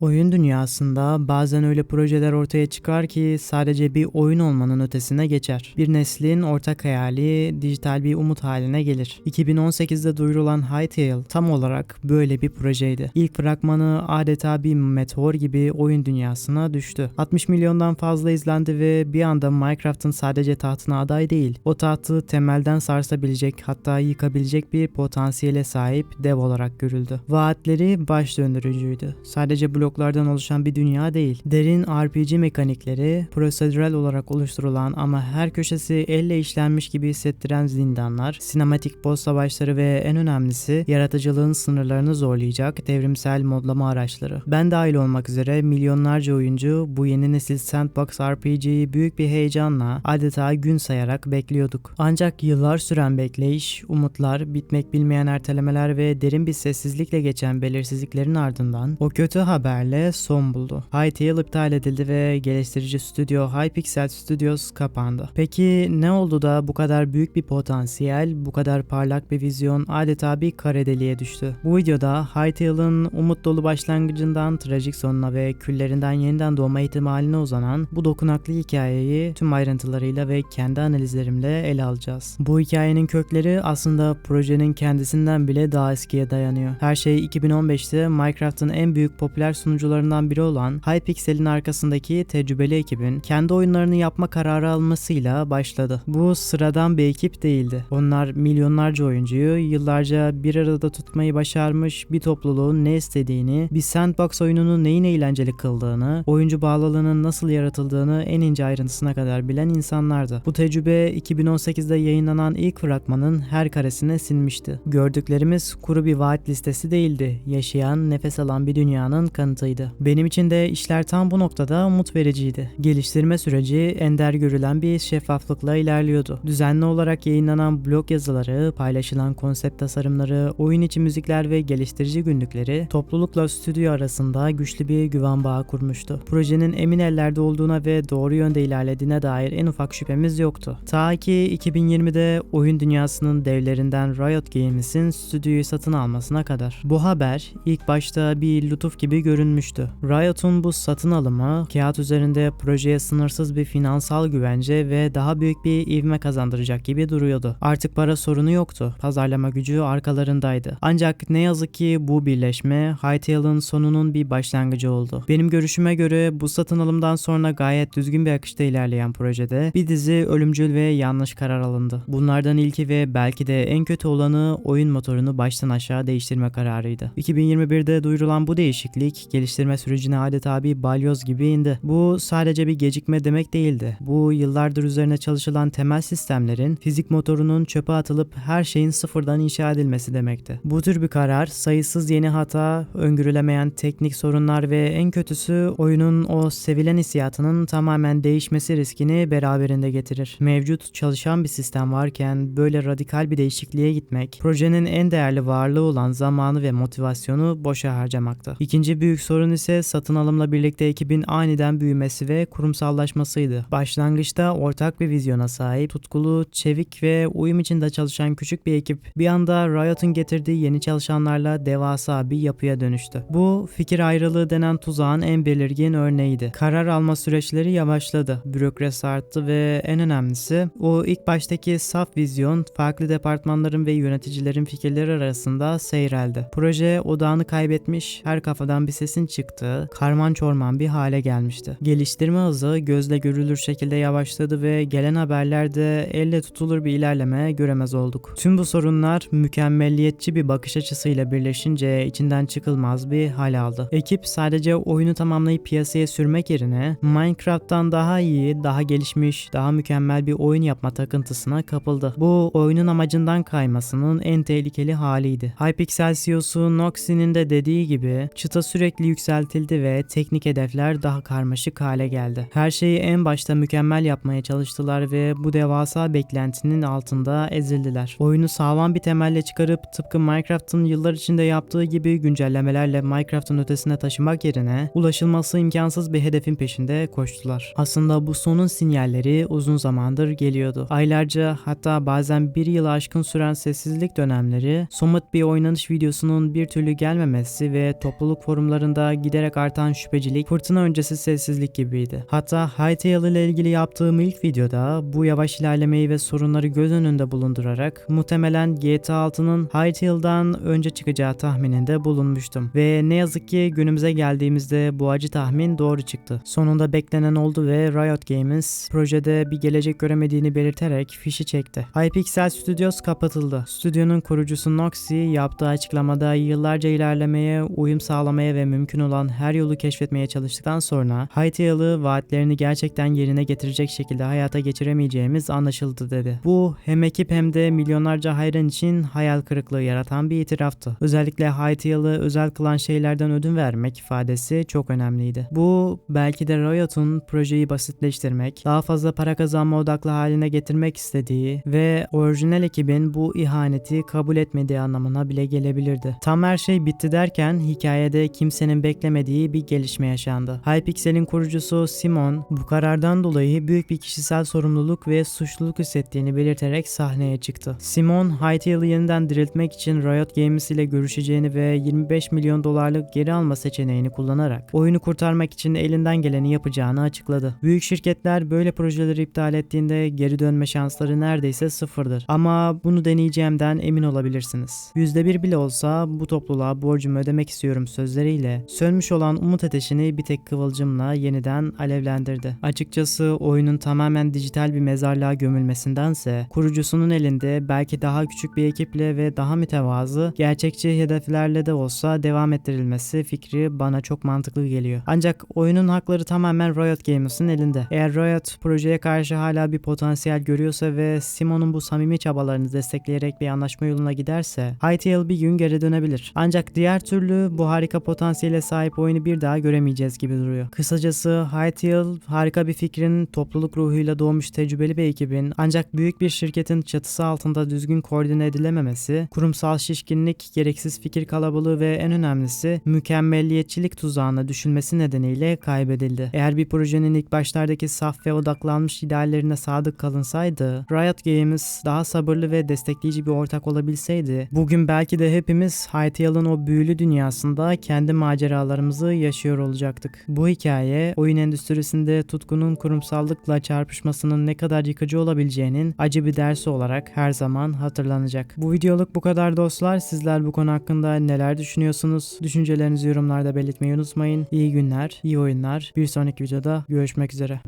Oyun dünyasında bazen öyle projeler ortaya çıkar ki sadece bir oyun olmanın ötesine geçer. Bir neslin ortak hayali dijital bir umut haline gelir. 2018'de duyurulan Hytale tam olarak böyle bir projeydi. İlk fragmanı adeta bir meteor gibi oyun dünyasına düştü. 60 milyondan fazla izlendi ve bir anda Minecraft'ın sadece tahtına aday değil, o tahtı temelden sarsabilecek hatta yıkabilecek bir potansiyele sahip dev olarak görüldü. Vaatleri baş döndürücüydü. Sadece blok bloklardan oluşan bir dünya değil. Derin RPG mekanikleri, prosedürel olarak oluşturulan ama her köşesi elle işlenmiş gibi hissettiren zindanlar, sinematik boss savaşları ve en önemlisi yaratıcılığın sınırlarını zorlayacak devrimsel modlama araçları. Ben dahil olmak üzere milyonlarca oyuncu bu yeni nesil sandbox RPG'yi büyük bir heyecanla adeta gün sayarak bekliyorduk. Ancak yıllar süren bekleyiş, umutlar, bitmek bilmeyen ertelemeler ve derin bir sessizlikle geçen belirsizliklerin ardından o kötü haber haberle son buldu. Hytale iptal edildi ve geliştirici stüdyo Hypixel Studios kapandı. Peki ne oldu da bu kadar büyük bir potansiyel, bu kadar parlak bir vizyon adeta bir kare deliğe düştü? Bu videoda Hytale'ın umut dolu başlangıcından trajik sonuna ve küllerinden yeniden doğma ihtimaline uzanan bu dokunaklı hikayeyi tüm ayrıntılarıyla ve kendi analizlerimle ele alacağız. Bu hikayenin kökleri aslında projenin kendisinden bile daha eskiye dayanıyor. Her şey 2015'te Minecraft'ın en büyük popüler sunucularından biri olan Hypixel'in arkasındaki tecrübeli ekibin kendi oyunlarını yapma kararı almasıyla başladı. Bu sıradan bir ekip değildi. Onlar milyonlarca oyuncuyu yıllarca bir arada tutmayı başarmış bir topluluğun ne istediğini, bir sandbox oyununu neyin eğlenceli kıldığını, oyuncu bağlılığının nasıl yaratıldığını en ince ayrıntısına kadar bilen insanlardı. Bu tecrübe 2018'de yayınlanan ilk fragmanın her karesine sinmişti. Gördüklerimiz kuru bir vaat listesi değildi. Yaşayan, nefes alan bir dünyanın kanıtı sıkıntıydı. Benim için de işler tam bu noktada umut vericiydi. Geliştirme süreci ender görülen bir şeffaflıkla ilerliyordu. Düzenli olarak yayınlanan blog yazıları, paylaşılan konsept tasarımları, oyun içi müzikler ve geliştirici günlükleri toplulukla stüdyo arasında güçlü bir güven bağı kurmuştu. Projenin emin ellerde olduğuna ve doğru yönde ilerlediğine dair en ufak şüphemiz yoktu. Ta ki 2020'de oyun dünyasının devlerinden Riot Games'in stüdyoyu satın almasına kadar. Bu haber ilk başta bir lütuf gibi görünmüştü görünmüştü. Riot'un bu satın alımı kağıt üzerinde projeye sınırsız bir finansal güvence ve daha büyük bir ivme kazandıracak gibi duruyordu. Artık para sorunu yoktu. Pazarlama gücü arkalarındaydı. Ancak ne yazık ki bu birleşme Hytale'ın sonunun bir başlangıcı oldu. Benim görüşüme göre bu satın alımdan sonra gayet düzgün bir akışta ilerleyen projede bir dizi ölümcül ve yanlış karar alındı. Bunlardan ilki ve belki de en kötü olanı oyun motorunu baştan aşağı değiştirme kararıydı. 2021'de duyurulan bu değişiklik geliştirme sürecine adeta bir balyoz gibi indi. Bu sadece bir gecikme demek değildi. Bu yıllardır üzerine çalışılan temel sistemlerin fizik motorunun çöpe atılıp her şeyin sıfırdan inşa edilmesi demekti. Bu tür bir karar sayısız yeni hata, öngörülemeyen teknik sorunlar ve en kötüsü oyunun o sevilen hissiyatının tamamen değişmesi riskini beraberinde getirir. Mevcut çalışan bir sistem varken böyle radikal bir değişikliğe gitmek projenin en değerli varlığı olan zamanı ve motivasyonu boşa harcamaktı. İkinci büyük sorun ise satın alımla birlikte ekibin aniden büyümesi ve kurumsallaşmasıydı. Başlangıçta ortak bir vizyona sahip, tutkulu, çevik ve uyum içinde çalışan küçük bir ekip bir anda Riot'un getirdiği yeni çalışanlarla devasa bir yapıya dönüştü. Bu fikir ayrılığı denen tuzağın en belirgin örneğiydi. Karar alma süreçleri yavaşladı, bürokrasi arttı ve en önemlisi o ilk baştaki saf vizyon farklı departmanların ve yöneticilerin fikirleri arasında seyreldi. Proje odağını kaybetmiş, her kafadan bir sesin çıktığı karman çorman bir hale gelmişti. Geliştirme hızı gözle görülür şekilde yavaşladı ve gelen haberlerde elle tutulur bir ilerleme göremez olduk. Tüm bu sorunlar mükemmelliyetçi bir bakış açısıyla birleşince içinden çıkılmaz bir hal aldı. Ekip sadece oyunu tamamlayıp piyasaya sürmek yerine Minecraft'tan daha iyi, daha gelişmiş, daha mükemmel bir oyun yapma takıntısına kapıldı. Bu oyunun amacından kaymasının en tehlikeli haliydi. Hypixel CEO'su Noxie'nin de dediği gibi çıta sürekli yükseltildi ve teknik hedefler daha karmaşık hale geldi. Her şeyi en başta mükemmel yapmaya çalıştılar ve bu devasa beklentinin altında ezildiler. Oyunu sağlam bir temelle çıkarıp tıpkı Minecraft'ın yıllar içinde yaptığı gibi güncellemelerle Minecraft'ın ötesine taşımak yerine ulaşılması imkansız bir hedefin peşinde koştular. Aslında bu sonun sinyalleri uzun zamandır geliyordu. Aylarca hatta bazen bir yıl aşkın süren sessizlik dönemleri, somut bir oynanış videosunun bir türlü gelmemesi ve topluluk forumlarında oyunlarında giderek artan şüphecilik, fırtına öncesi sessizlik gibiydi. Hatta Hytale ile ilgili yaptığım ilk videoda bu yavaş ilerlemeyi ve sorunları göz önünde bulundurarak muhtemelen GTA 6'nın Hytale'dan önce çıkacağı tahmininde bulunmuştum. Ve ne yazık ki günümüze geldiğimizde bu acı tahmin doğru çıktı. Sonunda beklenen oldu ve Riot Games projede bir gelecek göremediğini belirterek fişi çekti. Hypixel Studios kapatıldı. Stüdyonun kurucusu Noxy yaptığı açıklamada yıllarca ilerlemeye, uyum sağlamaya ve mümkün olan her yolu keşfetmeye çalıştıktan sonra Hytale'ı vaatlerini gerçekten yerine getirecek şekilde hayata geçiremeyeceğimiz anlaşıldı dedi. Bu hem ekip hem de milyonlarca hayran için hayal kırıklığı yaratan bir itiraftı. Özellikle Hytale'ı özel kılan şeylerden ödün vermek ifadesi çok önemliydi. Bu belki de Riot'un projeyi basitleştirmek, daha fazla para kazanma odaklı haline getirmek istediği ve orijinal ekibin bu ihaneti kabul etmediği anlamına bile gelebilirdi. Tam her şey bitti derken hikayede kimsenin beklemediği bir gelişme yaşandı. Hypixel'in kurucusu Simon bu karardan dolayı büyük bir kişisel sorumluluk ve suçluluk hissettiğini belirterek sahneye çıktı. Simon, Hytale'ı yeniden diriltmek için Riot Games ile görüşeceğini ve 25 milyon dolarlık geri alma seçeneğini kullanarak oyunu kurtarmak için elinden geleni yapacağını açıkladı. Büyük şirketler böyle projeleri iptal ettiğinde geri dönme şansları neredeyse sıfırdır. Ama bunu deneyeceğimden emin olabilirsiniz. %1 bile olsa bu topluluğa borcumu ödemek istiyorum sözleriyle sönmüş olan umut ateşini bir tek kıvılcımla yeniden alevlendirdi. Açıkçası oyunun tamamen dijital bir mezarlığa gömülmesindense kurucusunun elinde belki daha küçük bir ekiple ve daha mütevazı gerçekçi hedeflerle de olsa devam ettirilmesi fikri bana çok mantıklı geliyor. Ancak oyunun hakları tamamen Riot Games'ın elinde. Eğer Riot projeye karşı hala bir potansiyel görüyorsa ve Simon'un bu samimi çabalarını destekleyerek bir anlaşma yoluna giderse Hytale bir gün geri dönebilir. Ancak diğer türlü bu harika potansiyele sahip oyunu bir daha göremeyeceğiz gibi duruyor. Kısacası Hytale harika bir fikrin topluluk ruhuyla doğmuş tecrübeli bir ekibin ancak büyük bir şirketin çatısı altında düzgün koordine edilememesi, kurumsal şişkinlik, gereksiz fikir kalabalığı ve en önemlisi mükemmelliyetçilik tuzağına düşülmesi nedeniyle kaybedildi. Eğer bir projenin ilk başlardaki saf ve odaklanmış ideallerine sadık kalınsaydı, Riot Games daha sabırlı ve destekleyici bir ortak olabilseydi, bugün belki de hepimiz Hytale'ın o büyülü dünyasında kendi maceralarımızı yaşıyor olacaktık. Bu hikaye, oyun endüstrisinde tutkunun kurumsallıkla çarpışmasının ne kadar yıkıcı olabileceğinin acı bir dersi olarak her zaman hatırlanacak. Bu videoluk bu kadar dostlar. Sizler bu konu hakkında neler düşünüyorsunuz? Düşüncelerinizi yorumlarda belirtmeyi unutmayın. İyi günler, iyi oyunlar. Bir sonraki videoda görüşmek üzere.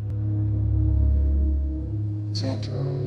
Santa.